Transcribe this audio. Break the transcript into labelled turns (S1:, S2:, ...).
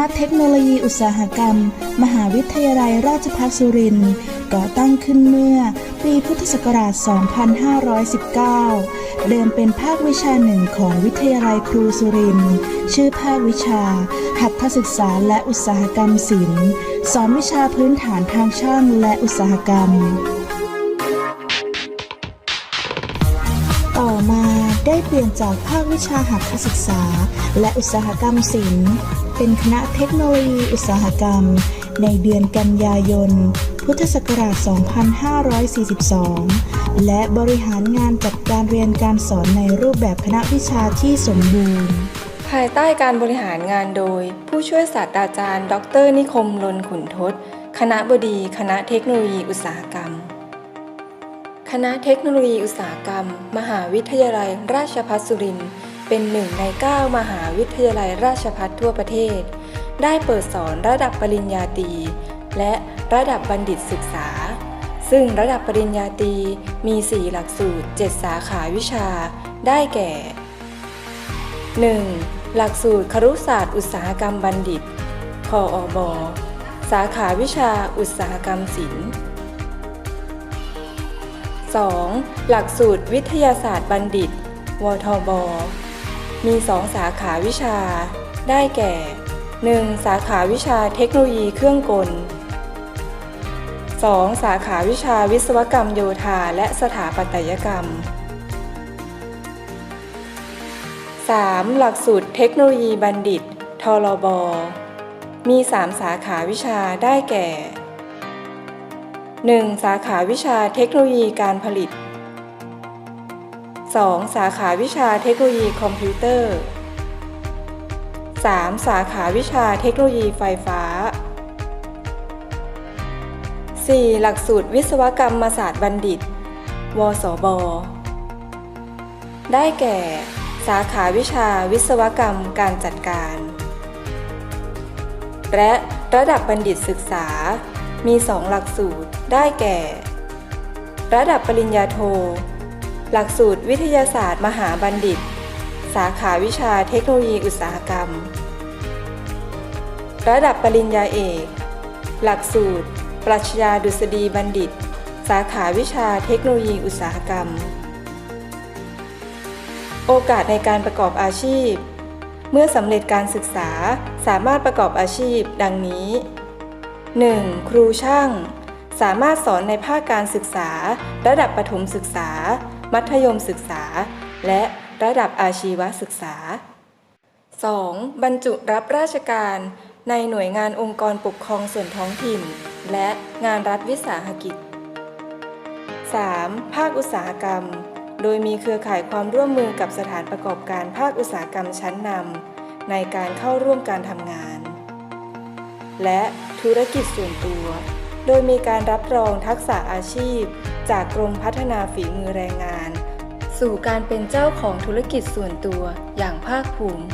S1: ะเทคโนโลยีอุตสาหกรรม มหาวิทยาลัยราชภัฏสุรินทร์ก่อตั้งขึ้นเมื่อปีพุทธศักราช 2519 เดิมเป็นภาควิชาหนึ่งของวิทยาลัยครูสุรินทร์ชื่อภาควิชา หัตถศึกษาและอุตสาหกรรมศิลป์สอนวิชาพื้นฐานทางช่างและอุตสาหกรรม ต่อมาได้เปลี่ยนจากภาควิชาหัตถศึกษา และอุตสาหกรรมศิลป์ เป็นคณะเทคโนโลยีอุตสาหกรรม ในเดือนกันยายน พุทธศักราช 2542 และบริหารงานจัดการเรียนการสอนในรูปแบบคณะวิชาที่สมบูรณ์
S2: ภายใต้การบริหารงานโดย ผู้ช่วยศาสตราจารย์ ดร นิคมลนขุนทศ คณะบดี คณะเทคโนโลยีอุตสาหกรรมคณะเทคโนโลยีอุตสาหกรรม มหาวิทยาลัย ราชภัฏสุรินทร์ เป็นหนึ่งใน 9 มหาวิทยาลัยราชภัฏทั่วประเทศ ได้เปิดสอนระดับปริญญาตรีและระดับบัณฑิตศึกษา ซึ่งระดับปริญญาตรีมี 4 หลักสูตร 7 สาขาวิชา ได้แก่ 1. หลักสูตรครุศาสตร์อุตสาหกรรมบัณฑิต คออบสาขาวิชาอุตสาหกรรมศิลป์ 2. หลักสูตรวิทยาศาสตร์บัณฑิต วทบ มี 2 สาขาวิชา ได้แก่ 1. สาขาวิชาเทคโนโลยีเครื่องกล 2. สาขาวิชาวิศวกรรมโยธาและสถาปัตยกรรม 3. หลักสูตรเทคโนโลยีบัณฑิต ทรบ มี 3 สาขาวิชาได้แก่ 1. สาขาวิชาเทคโนโลยีการผลิต 2. สาขาวิชาเทคโนโลยีคอมพิวเตอร์ 3. สาขาวิชาเทคโนโลยีไฟฟ้า 4. หลักสูตรวิศวกรรมศาสตร์บัณฑิต วสบ ได้แก่ สาขาวิชาวิศวกรรมการจัดการ และระดับบัณฑิตศึกษา มี 2 หลักสูตร ได้แก่ ระดับปริญญาโท หลักสูตรวิทยาศาสตร์มหาบัณฑิต สาขาวิชาเทคโนโลยีอุตสาหกรรม ระดับปริญญาเอก หลักสูตร ปรัชญาดุษฎีบัณฑิต สาขาวิชาเทคโนโลยีอุตสาหกรรม โอกาสในการประกอบอาชีพ เมื่อสำเร็จการศึกษาสามารถประกอบอาชีพดังนี้ 1. ครูช่าง สามารถสอนในภาคการศึกษา ระดับประถมศึกษา มัธยมศึกษา และระดับอาชีวศึกษา 2. บรรจุรับราชการในหน่วยงานองค์กรปกครองส่วนท้องถิ่น และงานรัฐวิสาหกิจ 3. ภาคอุตสาหกรรม โดยมีเครือข่ายความร่วมมือกับสถานประกอบการภาคอุตสาหกรรมชั้นนำในการเข้าร่วมการทำงาน และธุรกิจส่วนตัว โดยมีการรับรองทักษะอาชีพ จากกรมพัฒนาฝีมือแรงงาน สู่การเป็นเจ้าของธุรกิจส่วนตัวอย่างภาคภูมิ